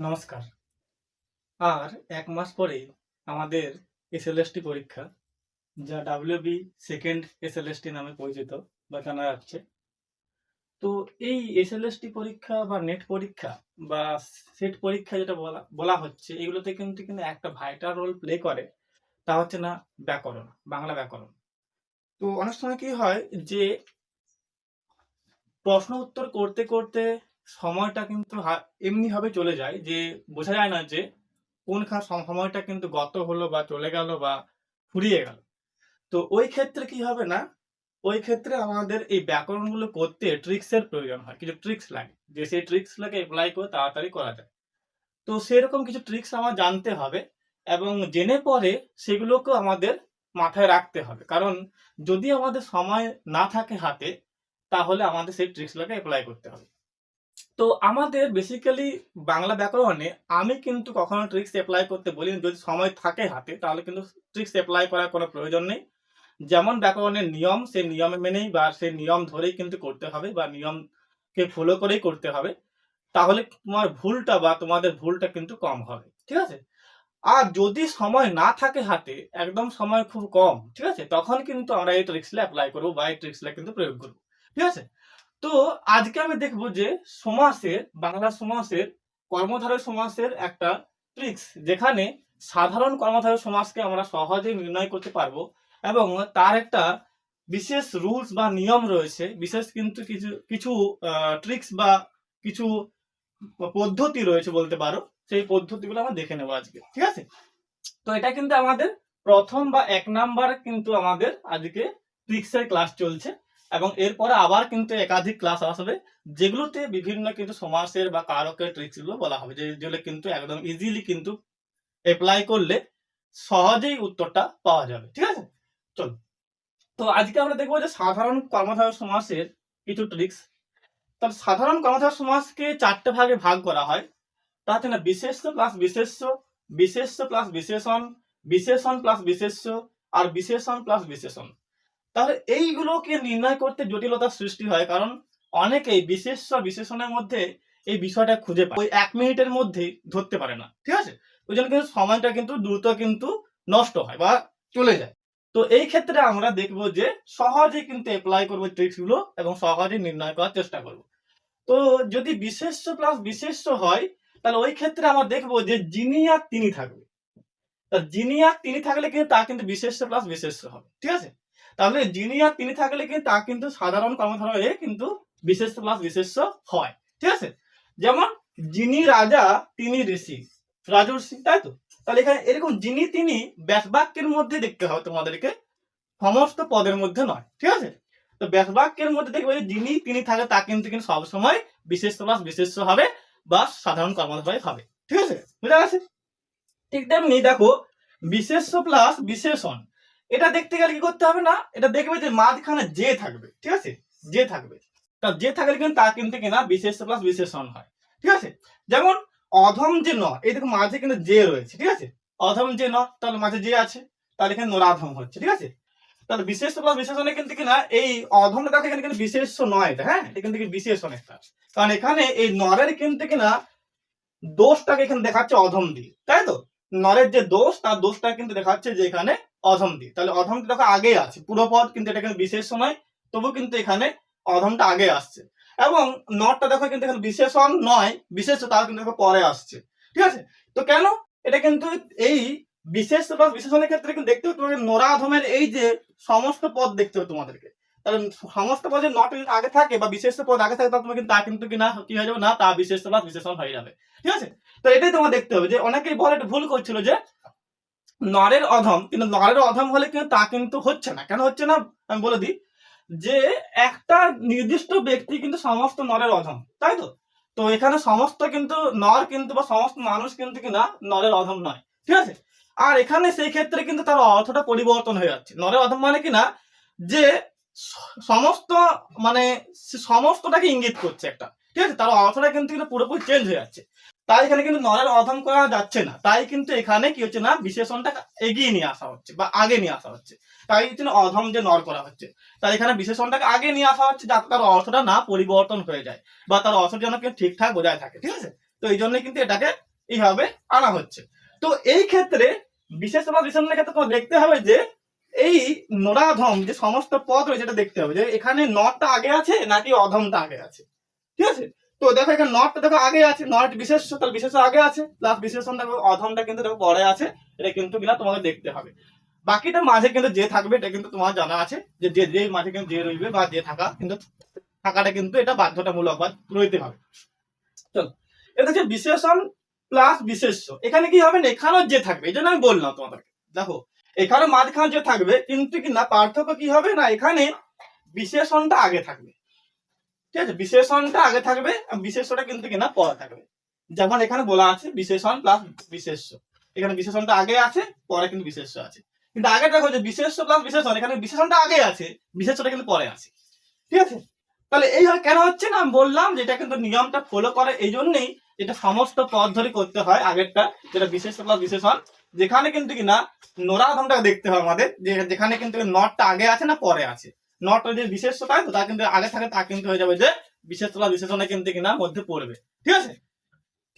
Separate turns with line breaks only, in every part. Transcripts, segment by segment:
নমস্কার। আর এক মাস পরেই আমাদের এসএলএসটি পরীক্ষা, যা ডাব্লিউবি সেকেন্ড এসএলএসটি নামে পরিচিত বা জানা যাচ্ছে। তো এই এসএলএসটি পরীক্ষা বা নেট পরীক্ষা বা সেট পরীক্ষা যেটা বলা বলা হচ্ছে, এগুলোতে কিন্তু কিন্তু একটা ভাইটাল রোল প্লে করে। তা হচ্ছে না, ব্যাকরণ, বাংলা ব্যাকরণ। তো অনেক সময় কি হয় যে প্রশ্ন উত্তর করতে করতে সময়টা কিন্তু এমনিভাবে চলে যায় যে বোঝা যায় না যে সম- সময়টা কিন্তু গত হলো বা চলে গেল বা ফুরিয়ে গেল। তো ওই ক্ষেত্রে কি হবে না? ওই ক্ষেত্রে আমাদের এই ব্যাকরণগুলো করতে ট্রিক্সের প্রয়োজন হয়, কিছু ট্রিক্স লাগে। যে সেই ট্রিক্সগুলোকে অ্যাপ্লাই করে তাড়াতাড়ি করা যায়। তো সেরকম কিছু ট্রিক্স আমার জানতে হবে এবং জেনে পরে সেগুলোকেও আমাদের মাথায় রাখতে হবে। কারণ যদি আমাদের সময় না থাকে হাতে, তাহলে আমাদের সেই ট্রিক্সগুলোকে অ্যাপ্লাই করতে হবে। তো আমাদের বেসিক্যালি বাংলা ব্যাকরণে আমি কিন্তু কখনো ট্রিক্স অ্যাপ্লাই করতে বলি। যদি সময় থাকে হাতে, তাহলে কিন্তু ট্রিক্স অ্যাপ্লাই করার কোনো প্রয়োজন নেই। যেমন ব্যাকরণের নিয়ম, সেই নিয়ম মেনেই বা সেই নিয়ম ধরেই কিন্তু করতে হবে বা নিয়মকে ফলো করেই করতে হবে। তাহলে তোমার ভুলটা বা তোমাদের ভুলটা কিন্তু কম হবে, ঠিক আছে? আর যদি সময় না থাকে হাতে, একদম সময় খুব কম, ঠিক আছে? তখন কিন্তু আমরা এই ট্রিক্সটা অ্যাপ্লাই করব বা এই ট্রিক্সটা কিন্তু প্রয়োগ করব, ঠিক আছে? তো আজকে আমি দেখব যে সমাসের, বাংলা সমাসের, কর্মধারয় সমাসের একটা ট্রিক্স যেখানে সাধারণ কর্মধারয় সমাসকে আমরা সহজেই নির্ণয় করতে পারব এবং তার একটা বিশেষ রুলস বা নিয়ম রয়েছে, বিশেষ কিন্তু কিছু কিছু ট্রিক্স বা কিছু পদ্ধতি রয়েছে বলতে পারো, সেই পদ্ধতিগুলো আমরা দেখে নেব আজকে, ঠিক আছে? তো এটা কিন্তু আমাদের প্রথম বা এক নাম্বার কিন্তু আমাদের আজকে ট্রিক্সের ক্লাস চলছে। এবং এরপরে আবার কিন্তু একাধিক ক্লাস আসবে, যেগুলোতে বিভিন্ন কিন্তু সমাসের বা কারকের ট্রিক্সগুলো বলা হবে যেগুলো কিন্তু একদম ইজিলি কিন্তু অ্যাপ্লাই করলে সহজেই উত্তরটা পাওয়া যাবে, ঠিক আছে? চলো। তো আজকে আমরা দেখব যে সাধারণ কর্মধারয় সমাসের কিছু ট্রিক্স তাহলে সাধারণ কর্মধারয় সমাসকে চারটে ভাগে ভাগ করা হয়। তাতে না বিশেষ্য প্লাস বিশেষ্য বিশেষ্য প্লাস বিশেষণ বিশেষণ প্লাস বিশেষ্য, আর বিশেষণ প্লাস বিশেষণ। তাহলে এইগুলোকে নির্ণয় করতে জটিলতার সৃষ্টি হয়, কারণ অনেকেই বিশেষ বিশেষণের মধ্যে এই বিষয়টা খুঁজে পায়। ওই এক মিনিটের মধ্যেই ধরতে পারে না, ঠিক আছে? ওই জন্য কিন্তু সময়টা কিন্তু দ্রুত কিন্তু নষ্ট হয় বা চলে যায়। তো এই ক্ষেত্রে আমরা দেখব যে সহজে কিন্তু অ্যাপ্লাই করব ট্রিক্সগুলো এবং সহজে নির্ণয় করার চেষ্টা করব। তো যদি বিশেষ্য প্লাস বিশেষ্য হয়, তাহলে ওই ক্ষেত্রে আমরা দেখব যে যিনি আর তিনি থাকবে। যিনি আর তিনি থাকলে কিন্তু তা কিন্তু বিশেষ্য প্লাস বিশেষ্য হবে, ঠিক আছে? তাহলে যিনি আর তিনি থাকলে কিন্তু তা কিন্তু সাধারণ কর্মধারয়ে কিন্তু বিশেষ প্লাস বিশেষ্য হয়। ঠিক আছে? যেমন যিনি রাজা, তিনি ঋষি। রাজর্ষি তাই তো? তাহলে এখানে এরকম যিনি, তিনি ব্যাসবাক্যের মধ্যে দেখতে হবে তোমাদেরকে। সমস্ত পদের মধ্যে নয়। ঠিক আছে? তো ব্যাসবাক্যের মধ্যে দেখবে যে যিনি, তিনি থাকে তা কিন্তু কিন্তু সবসময় বিশেষ প্লাস বিশেষ্য হবে বা সাধারণ কর্মধারয় হবে। ঠিক আছে? বুঝা গেছে? ঠিক তেমনি দেখো, বিশেষ্য প্লাস বিশেষণ। এটা দেখতে গেলে কি করতে হবে না? এটা দেখবে যে মাঝখানে যে থাকবে, ঠিক আছে? যে থাকবে। তা যে থাকলে কিন্তু তা কিন্তু কিনা বিশেষ প্লাস বিশেষণ হয়, ঠিক আছে? যেমন অধম যে ন, এই দেখো মাঝে কিন্তু যে রয়েছে, ঠিক আছে? অধম যে ন, তাহলে মাঝে যে আছে, তাহলে এখানে নরাধম হচ্ছে, ঠিক আছে? তাহলে বিশেষ প্লাস বিশেষণে কিন্তু কিনা এই অধমটা এখানে কিন্তু বিশেষ নয় এটা হ্যাঁ? এটা কিন্তু কি বিশেষণ একটা। কারণ এখানে এই নরের কিন্তু কিনা দোষটাকে এখানে দেখাচ্ছে অধম দিয়ে, তাই তো? নরের যে দোষ, তার দোষটা কিন্তু দেখাচ্ছে যে এখানে অধম দিয়ে। তাহলে অধমটা দেখো আগে আছে, পুরো পদ কিন্তু এটা কিন্তু বিশেষ নয়, তবু কিন্তু এখানে অধমটা আগে আসছে। এবং নটটা দেখো কিন্তু এখানে বিশেষণ নয় বিশেষ তার কিন্তু দেখো পরে আসছে। ঠিক আছে? তো কেন? এটা কিন্তু এই বিশেষ বা বিশেষণের ক্ষেত্রে কিন্তু দেখতে হবে তোমাকে নোরাধমের এই যে সমস্ত পদ দেখতে হবে তোমাদেরকে। তাহলে সমস্ত পদে নট আগে থাকে বা বিশেষ পদ আগে থাকে, তাহলে কিন্তু তা কিন্তু কি না, কি হয়ে যাবে? না, তা বিশেষ বা বিশেষণ হয়ে যাবে। ঠিক আছে? তো এটাই তোমার দেখতে হবে যে অনেকেই বলে ভুল করছিল যে নরের অধম, কিন্তু নরের অধম হলে কিন্তু তা কিন্তু হচ্ছে না। কেন হচ্ছে না? আমি বলে দিই যে, একটা নির্দিষ্ট ব্যক্তি কিন্তু সমস্ত নরের অধম, তাই তো? তো এখানে সমস্ত কিন্তু নর কিন্তু বা সমস্ত মানুষ কিন্তু কিনা নরের অধম নয়, ঠিক আছে? আর এখানে সেই ক্ষেত্রে কিন্তু তার অর্থটা পরিবর্তন হয়ে যাচ্ছে। নরের অধম মানে কিনা যে, সমস্ত মানে সমস্তটাকে ইঙ্গিত করছে একটা, ঠিক আছে? তার অর্থটা কিন্তু কিন্তু পুরোপুরি চেঞ্জ হয়ে যাচ্ছে। তাই এখানে কিন্তু নরের অধম করা যাচ্ছে না। তাই কিন্তু এখানে কি হচ্ছে না, বিশেষণটা এগিয়ে নিয়ে আসা হচ্ছে বা আগে নিয়ে আসা হচ্ছে। তাই জন্য অধম যে নর করা হচ্ছে, তাই এখানে বিশেষণটাকে আগে নিয়ে আসা হচ্ছে যাতে তার অর্থটা না পরিবর্তন হয়ে যায় বা তার অর্থ যেন ঠিকঠাক বোঝায় থাকে, ঠিক আছে? তো এই জন্য কিন্তু এটাকে এইভাবে আনা হচ্ছে। তো এই ক্ষেত্রে বিশেষ বা বিশেষণের ক্ষেত্রে দেখতে হবে যে এই নোরাধম যে সমস্ত পদ রয়েছে, এটা দেখতে হবে যে এখানে নটটা আগে আছে নাকি অধমটা আগে আছে, ঠিক আছে? তো দেখো এখানে নটটা দেখো আগে আছে। নট বিশেষ তাহলে বিশেষ আগে আছে। প্লাস বিশেষণ দেখো, অধমটা কিন্তু দেখো পরে আছে। এটা কিন্তু কিনা তোমাকে দেখতে হবে। বাকিটা মাঝে কিন্তু যে থাকবে, এটা কিন্তু তোমার জানা আছে যে যে যে মাঝে কিন্তু যে রইবে বা যে থাকা কিন্তু, থাকাটা কিন্তু এটা বাধ্যতামূলক বা রইতে হবে। চলো, এটা হচ্ছে বিশেষণ প্লাস বিশেষ্য। এখানে কি হবে না? এখানেও যে থাকবে, এই জন্য আমি বললাম তোমাদেরকে। দেখো এখানে মাঝখানে যে থাকবে, কিন্তু কি না পার্থক্য কি হবে না? এখানে বিশেষণটা আগে থাকবে। ঠিক আছে? বিশেষণটা আগে থাকবে আর বিশেষ্যটা কিন্তু কিনা পরে থাকবে। যেমন এখানে বলা আছে বিশেষণ প্লাস বিশেষ্য। এখানে বিশেষণটা আগে আছে, পরে কিন্তু বিশেষ্য আছে। কিন্তু আগে দেখো যে বিশেষ্য প্লাস বিশেষণ, এখানে বিশেষণটা আগে আছে, বিশেষ্যটা কিন্তু পরে আছে। ঠিক আছে? তাহলে এই কেন হচ্ছে না? আমি বললাম যেটা কিন্তু নিয়মটা ফলো করে, এই জন্যই এটা সমস্ত পদ ধরে করতে হয় আগেরটা, যেটা বিশেষ প্লাস বিশেষণ। যেখানে কিন্তু কি না নোরাধমটা দেখতে হয় আমাদের যেখানে কিন্তু নটটা আগে আছে না পরে আছে। নটটা যে বিশেষটা তো তা কিন্তু আগে থাকে, তা কিন্তু হয়ে যাবে যে বিশেষ প্লাস বিশেষণে কিন্তু কিনা মধ্যে পড়বে। ঠিক আছে?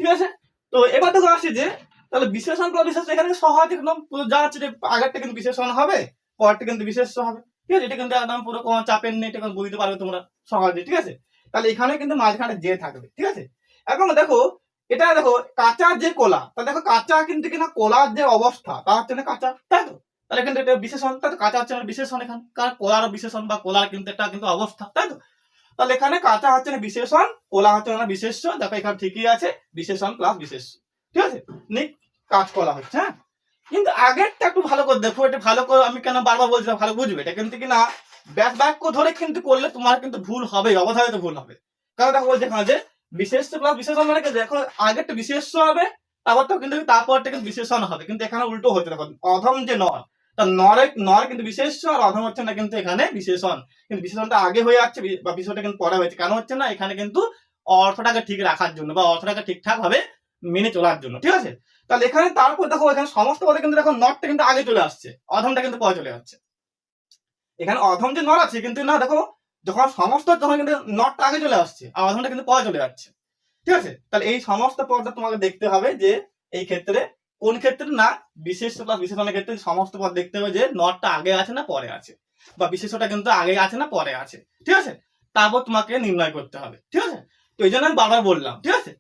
ঠিক আছে? তো এবার দেখো আসি যে, তাহলে বিশেষণ প্লাস বিশেষ এখানে সহজ একদম যা আছে যে আগেরটা কিন্তু বিশেষণ হবে, পরেরটা কিন্তু বিশেষ হবে। ঠিক আছে? এটা কিন্তু একদম পুরো কোনো চাপের নেই, এটা বুঝতে পারবে তোমরা সহজে, ঠিক আছে? তাহলে এখানে কিন্তু মাঝখানে যে থাকবে, ঠিক আছে? এখন দেখো, এটা দেখো, কাঁচা যে কোলা, তা দেখো কাঁচা কিন্তু কিনা কোলার যে অবস্থা, তা হচ্ছে না কাঁচা, তাই তো? তাহলে কিন্তু এটা বিশেষণ তাই তো? কাঁচা হচ্ছে বিশেষণ এখানে। কারণ কোলার বিশেষণ বা কোলার কিন্তু একটা কিন্তু অবস্থা তাই তো? তাহলে এখানে কাঁচা হচ্ছে না বিশেষণ কোলা হচ্ছে না বিশেষ্য। দেখো এখানে ঠিকই আছে বিশেষণ প্লাস বিশেষ্য। ঠিক আছে? নিক কাজ করা হচ্ছে হ্যাঁ? কিন্তু আগেরটা একটু ভালো করে দেখো এটা ভালো করে আমি কেন বারবার বলছি না, ভালো বুঝবে। এটা কিন্তু বাক্য ধরে কিন্তু করলে তোমার কিন্তু ভুল হবে অবধারিত ভুল হবে। কারণ দেখো বলছে এখানে যে বিশেষ প্লাস বিশেষণ মানে দেখো আগেরটা বিশেষ্য হবে তারপর তো কিন্তু তারপরটা কিন্তু বিশেষণ হবে। কিন্তু এখানে উল্টো হচ্ছে দেখো অধম যে নর তা নরে, নর কিন্তু বিশেষ্য আর অধম হচ্ছে না কিন্তু এখানে বিশেষণ। কিন্তু বিশেষণটা আগে হয়ে যাচ্ছে বা বিশেষণটা কিন্তু পরে হয়েছে। কেন হচ্ছে না? এখানে কিন্তু অর্থটাকে ঠিক রাখার জন্য বা অর্থটাকে ঠিকঠাক ভাবে মেনে চলার জন্য, ঠিক আছে? তাহলে এখানে, তারপর দেখো, এখানে সমস্ত পদে কিন্তু দেখো নটটা কিন্তু আগে চলে আসছে, অধমটা কিন্তু পরে চলে যাচ্ছে। এখানে অধম যে নর আছে, কিন্তু না, দেখো, যখন সমস্ত, তখন কিন্তু নটটা আগে চলে আসছে, আর অধমটা কিন্তু পরে চলে যাচ্ছে, ঠিক আছে? তাহলে এই সমস্ত পদটা তোমাকে দেখতে হবে যে, এই ক্ষেত্রে কোন ক্ষেত্রে না, বিশেষ বা বিশেষণের ক্ষেত্রে সমস্ত পদ দেখতে হবে যে নটটা আগে আছে না পরে আছে, বা বিশেষটা কিন্তু আগে আছে না পরে আছে, ঠিক আছে? তারপর তোমাকে নির্ণয় করতে হবে, ঠিক আছে? তো এই জন্য আমি বারবার বললাম, ঠিক আছে?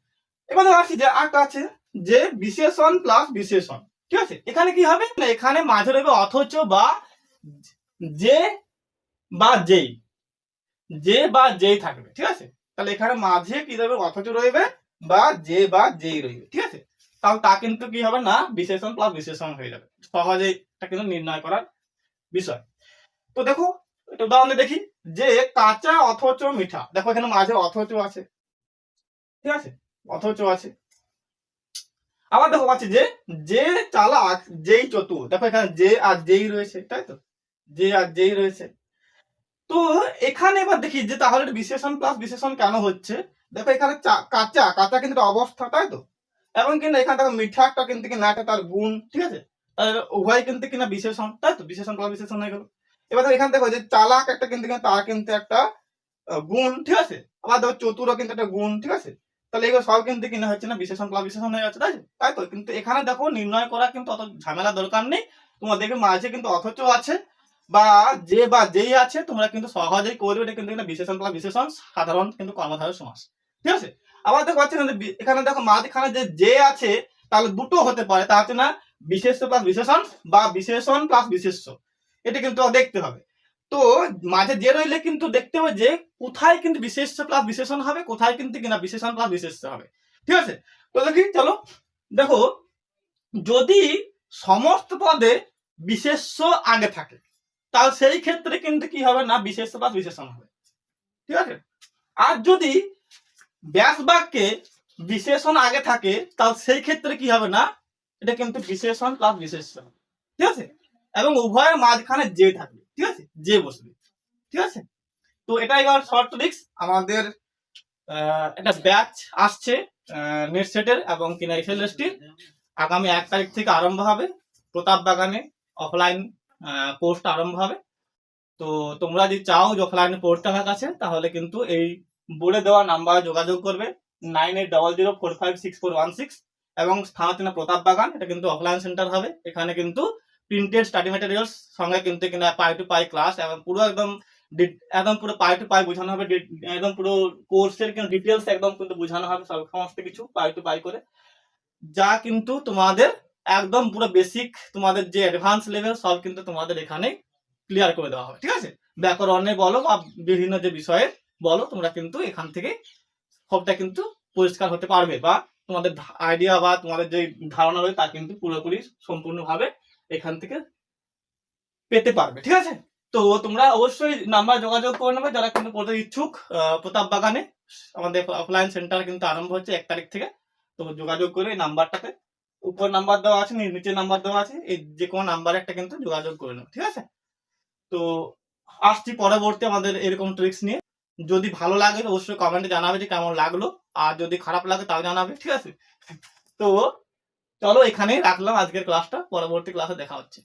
এবার আসি যে আরেকটা আছে যে বিশেষণ প্লাস বিশেষণ, ঠিক আছে? এখানে কি হবে? এখানে মাঝে রইবে অথচ বা যে বা যেই, যে বা যেই থাকবে, ঠিক আছে? তাহলে এখানে মাঝে কি রইবে? অথচ রইবে বা যে বা যেই রইবে, ঠিক আছে? তাহলে তা কিন্তু কি হবে না? বিশেষণ প্লাস বিশেষণ হয়ে যাবে। সহজেই এটা কিন্তু নির্ণয় করার বিষয়। তো দেখো এটা উদাহরণে দেখি। যে কাঁচা অথচ মিঠা। দেখো এখানে মাঝে অথচ আছে। ঠিক আছে? অথচ আছে। আবার দেখো পাচ্ছি যে যে চালাক, যেই চতুর। দেখো এখানে যে আর যেই রয়েছে, তাই তো? যে আর যেই রয়েছে। তো এখানে এবার দেখি যে তাহলে বিশেষণ প্লাস বিশেষণ কেন হচ্ছে? দেখো এখানে কাঁচা। কাঁচা কিন্তু একটা অবস্থা, তাই তো? এবং কিন্তু এখানে দেখো মিঠা একটা কিন্তু কি না একটা তার গুণ, ঠিক আছে? উভয় কিন্তু কিনা বিশেষণ, তাই তো? বিশেষণ প্লাস বিশেষণ হয়ে গেল। এবার এখানে দেখো যে চালাক একটা কিন্তু কিনা তার কিন্তু একটা গুণ, ঠিক আছে? আবার দেখো, চতুরও কিন্তু একটা গুণ, ঠিক আছে? তাহলে এগুলো সব কিন্তু কিনা হচ্ছে না, বিশেষণ প্লাস বিশেষণ হয়ে যাচ্ছে, তাই তাই তো? কিন্তু এখানে দেখো, নির্ণয় করা কিন্তু অত ঝামেলা দরকার নেই। তোমার দেখবে মাঝে কিন্তু অথচ আছে, বা যে বা যেই আছে, তোমরা কিন্তু সহজেই করবে, এটা কিন্তু বিশেষণ প্লাস বিশেষণ, সাধারণ কিন্তু কর্মধারয় সমাস, ঠিক আছে? আবার দেখো পাচ্ছি না এখানে দেখো মাঝখানে যে যে আছে, তাহলে দুটো হতে পারে। তা হচ্ছে না বিশেষ প্লাস বিশেষণ বা বিশেষণ প্লাস বিশেষ্য। এটা কিন্তু দেখতে হবে। তো মাঝে যে রইলে কিন্তু দেখতে হবে যে কোথায় কিন্তু বিশেষ প্লাস বিশেষণ হবে, কোথায় কিন্তু কিনা বিশেষণ প্লাস বিশেষ্য হবে। ঠিক আছে? তো দেখি, চলো। দেখো, যদি সমস্ত পদে বিশেষ্য আগে থাকে, তাহলে সেই ক্ষেত্রে কিন্তু কি হবে না? বিশেষ প্লাস বিশেষণ হবে। ঠিক আছে? আর যদি ব্যাস বাক্যে বিশেষণ আগে থাকে, তাহলে সেই ক্ষেত্রে কি হবে না? এটা কিন্তু বিশেষণ প্লাস বিশেষণ। ঠিক আছে? এবং উভয়ের মাঝখানে যে থাকবে, ঠিক আছে? যে বসবে, ঠিক আছে? তো এটা এবার শর্ট ট্রিক্স আমাদের একটা ব্যাচ আসছে নেট সেটের এবং কিনা এসএলএসটির আগামী এক তারিখ থেকে আরম্ভ হবে, প্রতাপ বাগানে অফলাইন কোর্সটা আরম্ভ হবে। তো তোমরা যদি চাও যে অফলাইনে কোর্সটা আমার কাছে, তাহলে কিন্তু এই বোর্ডে দেওয়া নাম্বারে যোগাযোগ করবে। Nine eight double zero four five six four one six এবং স্থান হচ্ছে না প্রতাপ বাগান। এটা কিন্তু অফলাইন সেন্টার হবে। এখানে কিন্তু প্রিন্টেড স্টাডি ম্যাটেরিয়ালস সঙ্গে কিন্তু কিনা পাই টু পাই ক্লাস এবং পুরো একদম একদম পুরো পাই টু পাই বোঝানো হবে। একদম পুরো কোর্সের কিন্তু ডিটেলস একদম কিন্তু বোঝানো হবে সব সমস্ত কিছু পাই টু পাই করে। যা কিন্তু তোমাদের একদম পুরো বেসিক তোমাদের যে অ্যাডভান্স লেভেল সব কিন্তু তোমাদের এখানে ক্লিয়ার করে দেওয়া হবে। ঠিক আছে? ব্যাকরণে বলো বা বিভিন্ন যে বিষয়ে বলো, তোমরা কিন্তু এখান থেকে সবটা কিন্তু পরিষ্কার হতে পারবে বা তোমাদের আইডিয়া বা তোমাদের যে ধারণা রয়েছে তা কিন্তু পুরোপুরি সম্পূর্ণভাবে এখান থেকে পেতে পারবে, ঠিক আছে? তো তোমরা অবশ্যই নাম্বার যোগাযোগ করে নেবে যারা কিন্তু পড়তে ইচ্ছুক। প্রতাপ বাগানে, আমাদের অফলাইন সেন্টার কিন্তু আরম্ভ হচ্ছে এক তারিখ থেকে। তো যোগাযোগ করে এই নাম্বারটাতে উপর নাম্বার দেওয়া আছে নিচে নাম্বার দেওয়া আছে, এই যে কোনো নাম্বার একটা কিন্তু যোগাযোগ করে নেবে, ঠিক আছে? তো আসছি পরবর্তী আমাদের এরকম ট্রিক্স নিয়ে। যদি ভালো লাগে অবশ্যই কমেন্টে জানাবে যে কেমন লাগল। আর যদি খারাপ লাগে তাও জানাবে, ঠিক আছে? তো চলো এখানেই রাখলাম আজকের ক্লাসটা পরবর্তী ক্লাসে দেখা হচ্ছে।